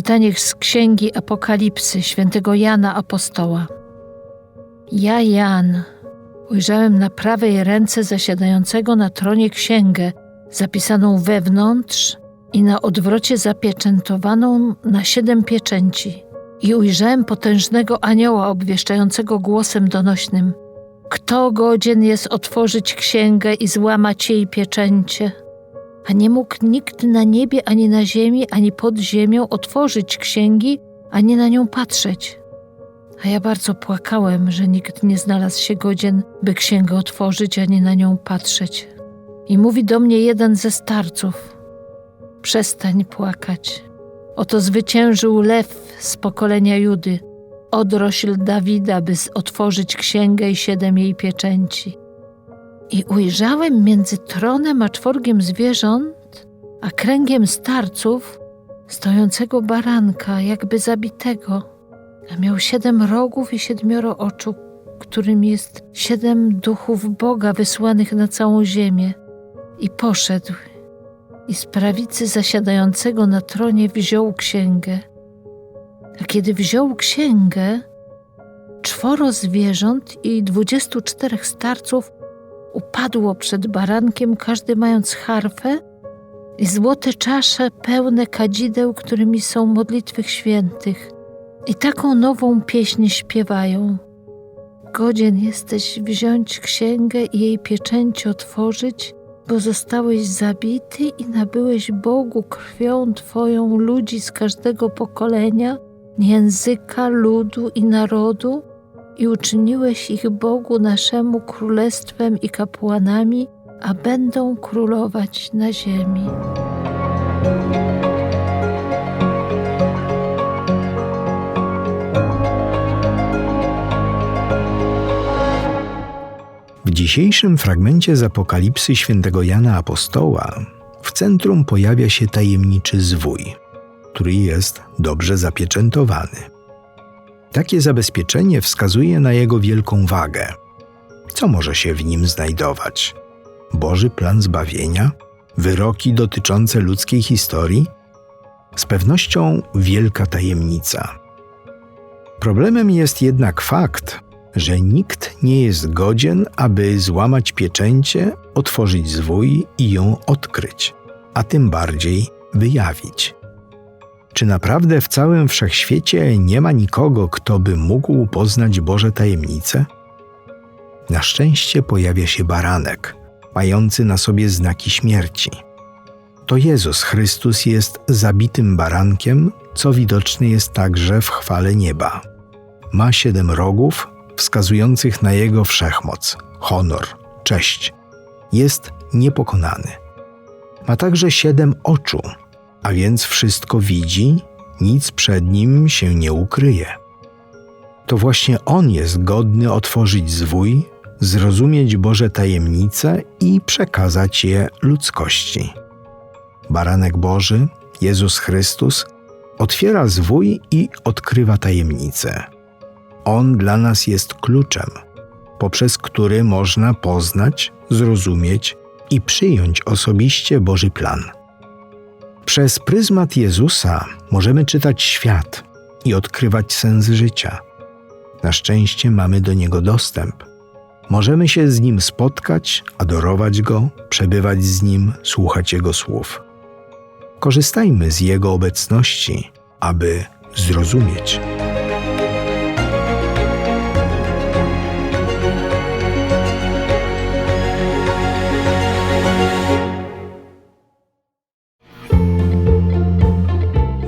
Czytanie z Księgi Apokalipsy świętego Jana Apostoła. Ja, Jan, ujrzałem na prawej ręce zasiadającego na tronie księgę, zapisaną wewnątrz i na odwrocie zapieczętowaną na siedem pieczęci. I ujrzałem potężnego anioła obwieszczającego głosem donośnym: Kto godzien jest otworzyć księgę i złamać jej pieczęcie? A nie mógł nikt na niebie, ani na ziemi, ani pod ziemią otworzyć księgi, ani na nią patrzeć. A ja bardzo płakałem, że nikt nie znalazł się godzien, by księgę otworzyć, ani na nią patrzeć. I mówi do mnie jeden ze starców: Przestań płakać. Oto zwyciężył lew z pokolenia Judy, odrośl Dawida, by otworzyć księgę i siedem jej pieczęci. I ujrzałem między tronem a czworgiem zwierząt, a kręgiem starców, stojącego baranka, jakby zabitego, a miał siedem rogów i siedmioro oczu, którym jest siedem duchów Boga wysłanych na całą ziemię. I poszedł, i z prawicy zasiadającego na tronie wziął księgę. A kiedy wziął księgę, czworo zwierząt i dwudziestu czterech starców upadło przed barankiem, każdy mając harfę i złote czasze pełne kadzideł, którymi są modlitwy świętych. I taką nową pieśń śpiewają. Godzien jesteś wziąć księgę i jej pieczęci otworzyć, bo zostałeś zabity i nabyłeś Bogu krwią Twoją ludzi z każdego pokolenia, języka, ludu i narodu, i uczyniłeś ich Bogu naszemu królestwem i kapłanami, a będą królować na ziemi. W dzisiejszym fragmencie z Apokalipsy świętego Jana Apostoła w centrum pojawia się tajemniczy zwój, który jest dobrze zapieczętowany. Takie zabezpieczenie wskazuje na jego wielką wagę. Co może się w nim znajdować? Boży plan zbawienia? Wyroki dotyczące ludzkiej historii? Z pewnością wielka tajemnica. Problemem jest jednak fakt, że nikt nie jest godzien, aby złamać pieczęcie, otworzyć zwój i ją odkryć, a tym bardziej wyjawić. Czy naprawdę w całym wszechświecie nie ma nikogo, kto by mógł poznać Boże tajemnice? Na szczęście pojawia się baranek, mający na sobie znaki śmierci. To Jezus Chrystus jest zabitym barankiem, co widoczne jest także w chwale nieba. Ma siedem rogów, wskazujących na jego wszechmoc, honor, cześć. Jest niepokonany. Ma także siedem oczu, a więc wszystko widzi, nic przed nim się nie ukryje. To właśnie on jest godny otworzyć zwój, zrozumieć Boże tajemnice i przekazać je ludzkości. Baranek Boży, Jezus Chrystus, otwiera zwój i odkrywa tajemnice. On dla nas jest kluczem, poprzez który można poznać, zrozumieć i przyjąć osobiście Boży plan. Przez pryzmat Jezusa możemy czytać świat i odkrywać sens życia. Na szczęście mamy do niego dostęp. Możemy się z nim spotkać, adorować go, przebywać z nim, słuchać jego słów. Korzystajmy z jego obecności, aby zrozumieć.